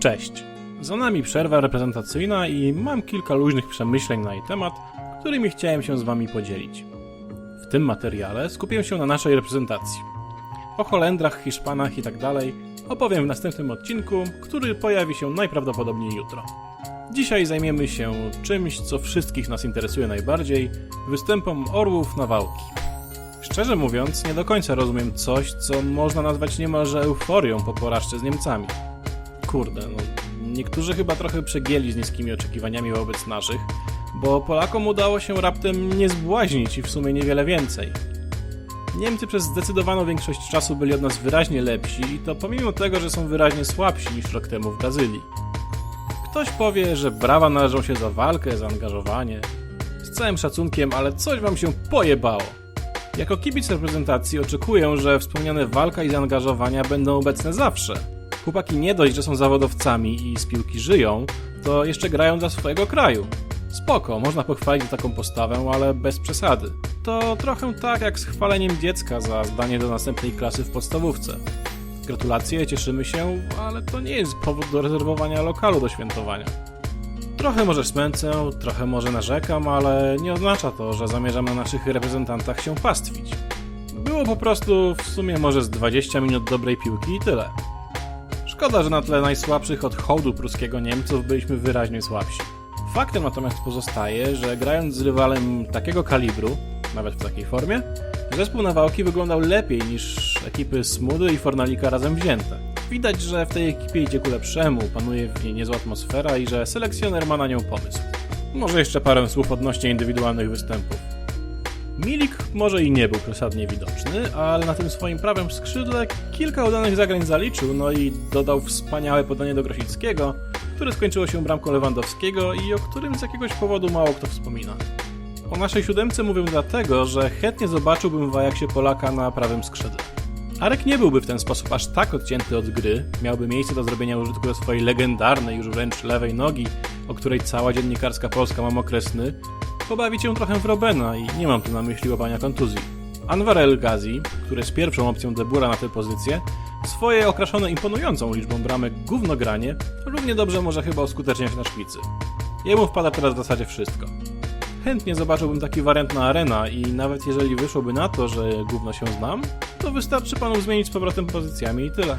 Cześć. Za nami przerwa reprezentacyjna i mam kilka luźnych przemyśleń na jej temat, którymi chciałem się z wami podzielić. W tym materiale skupię się na naszej reprezentacji. O Holendrach, Hiszpanach i tak opowiem w następnym odcinku, który pojawi się najprawdopodobniej jutro. Dzisiaj zajmiemy się czymś, co wszystkich nas interesuje najbardziej występem orłów na wałki. Szczerze mówiąc, nie do końca rozumiem coś, co można nazwać niemalże euforią po porażce z Niemcami. Kurde, no. Niektórzy chyba trochę przegięli z niskimi oczekiwaniami wobec naszych, bo Polakom udało się raptem nie zbłaźnić i w sumie niewiele więcej. Niemcy przez zdecydowaną większość czasu byli od nas wyraźnie lepsi i to pomimo tego, że są wyraźnie słabsi niż rok temu w Brazylii. Ktoś powie, że brawa należą się za walkę, zaangażowanie. Z całym szacunkiem, ale coś wam się pojebało. Jako kibic reprezentacji oczekuję, że wspomniane walka i zaangażowania będą obecne zawsze. Chłopaki nie dość, że są zawodowcami i z piłki żyją, to jeszcze grają dla swojego kraju. Spoko, można pochwalić taką postawę, ale bez przesady. To trochę tak jak z chwaleniem dziecka za zdanie do następnej klasy w podstawówce. Gratulacje, cieszymy się, ale to nie jest powód do rezerwowania lokalu do świętowania. Trochę może smęcę, trochę może narzekam, ale nie oznacza to, że zamierzam na naszych reprezentantach się pastwić. Było po prostu w sumie może z 20 minut dobrej piłki i tyle. Szkoda, że na tle najsłabszych od hołdu pruskiego Niemców byliśmy wyraźnie słabsi. Faktem natomiast pozostaje, że grając z rywalem takiego kalibru, nawet w takiej formie, zespół na wałki wyglądał lepiej niż ekipy Smudy i Fornalika razem wzięte. Widać, że w tej ekipie idzie ku lepszemu, panuje w niej niezła atmosfera i że selekcjoner ma na nią pomysł. Może jeszcze parę słów odnośnie indywidualnych występów. Milik może i nie był przesadnie widoczny, ale na tym swoim prawym skrzydle kilka udanych zagrań zaliczył, no i dodał wspaniałe podanie do Grosickiego, które skończyło się bramką Lewandowskiego i o którym z jakiegoś powodu mało kto wspomina. O naszej siódemce mówię dlatego, że chętnie zobaczyłbym w Ajaxie Polaka na prawym skrzydle. Arek nie byłby w ten sposób aż tak odcięty od gry, miałby miejsce do zrobienia użytku do swojej legendarnej już wręcz lewej nogi, o której cała dziennikarska Polska ma mokre sny, pobawić się trochę w Robena i nie mam tu na myśli łapania kontuzji. Anwar El Ghazi, który jest pierwszą opcją Debura na tę pozycję, swoje okraszone imponującą liczbą bramek gównogranie równie dobrze może chyba uskuteczniać na szpicy. Jemu wpada teraz w zasadzie wszystko. Chętnie zobaczyłbym taki wariant na arena i nawet jeżeli wyszłoby na to, że gówno się znam, to wystarczy panu zmienić z powrotem pozycjami i tyle.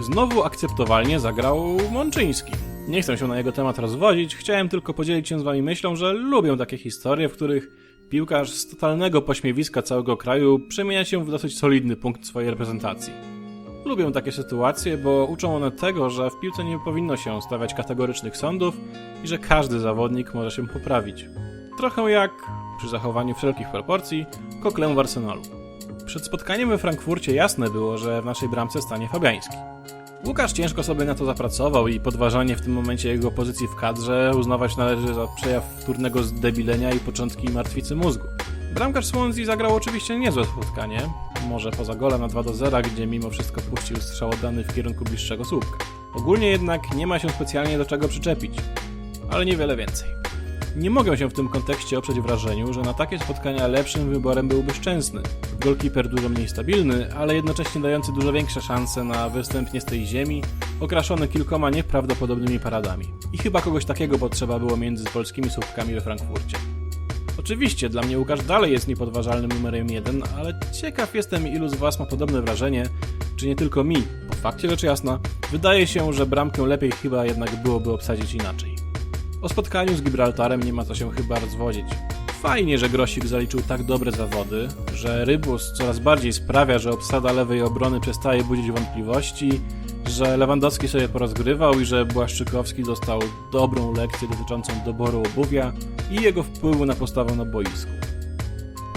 Znowu akceptowalnie zagrał Mączyński. Nie chcę się na jego temat rozwodzić, chciałem tylko podzielić się z wami myślą, że lubię takie historie, w których piłkarz z totalnego pośmiewiska całego kraju przemienia się w dosyć solidny punkt swojej reprezentacji. Lubię takie sytuacje, bo uczą one tego, że w piłce nie powinno się stawiać kategorycznych sądów i że każdy zawodnik może się poprawić. Trochę jak, przy zachowaniu wszelkich proporcji, koklę w Arsenalu. Przed spotkaniem we Frankfurcie jasne było, że w naszej bramce stanie Fabiański. Łukasz ciężko sobie na to zapracował i podważanie w tym momencie jego pozycji w kadrze uznawać należy za przejaw wtórnego zdebilenia i początki martwicy mózgu. Bramkarz Swansea zagrał oczywiście niezłe spotkanie, może poza golem na 2 do 0, gdzie mimo wszystko puścił strzał oddany w kierunku bliższego słupka. Ogólnie jednak nie ma się specjalnie do czego przyczepić, ale niewiele więcej. Nie mogę się w tym kontekście oprzeć wrażeniu, że na takie spotkania lepszym wyborem byłby Szczęsny. Golkiper dużo mniej stabilny, ale jednocześnie dający dużo większe szanse na występ nie z tej ziemi, okraszony kilkoma nieprawdopodobnymi paradami. I chyba kogoś takiego potrzeba było między polskimi słupkami we Frankfurcie. Oczywiście, dla mnie Łukasz dalej jest niepodważalnym numerem jeden, ale ciekaw jestem, ilu z Was ma podobne wrażenie, czy nie tylko mi. Po fakcie rzecz jasna, wydaje się, że bramkę lepiej chyba jednak byłoby obsadzić inaczej. O spotkaniu z Gibraltarem nie ma co się chyba rozwodzić. Fajnie, że Grosik zaliczył tak dobre zawody, że Rybus coraz bardziej sprawia, że obsada lewej obrony przestaje budzić wątpliwości, że Lewandowski sobie porozgrywał i że Błaszczykowski dostał dobrą lekcję dotyczącą doboru obuwia i jego wpływu na postawę na boisku.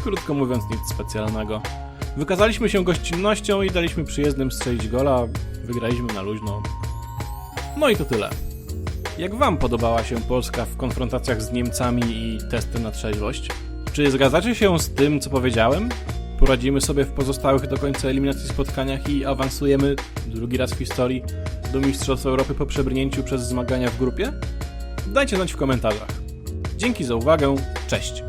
Krótko mówiąc, nic specjalnego. Wykazaliśmy się gościnnością i daliśmy przyjezdnym strzelić gola, wygraliśmy na luźno. No i to tyle. Jak Wam podobała się Polska w konfrontacjach z Niemcami i testem na trzeźwość? Czy zgadzacie się z tym, co powiedziałem? Poradzimy sobie w pozostałych do końca eliminacji spotkaniach i awansujemy drugi raz w historii do Mistrzostw Europy po przebrnięciu przez zmagania w grupie? Dajcie znać w komentarzach. Dzięki za uwagę, cześć!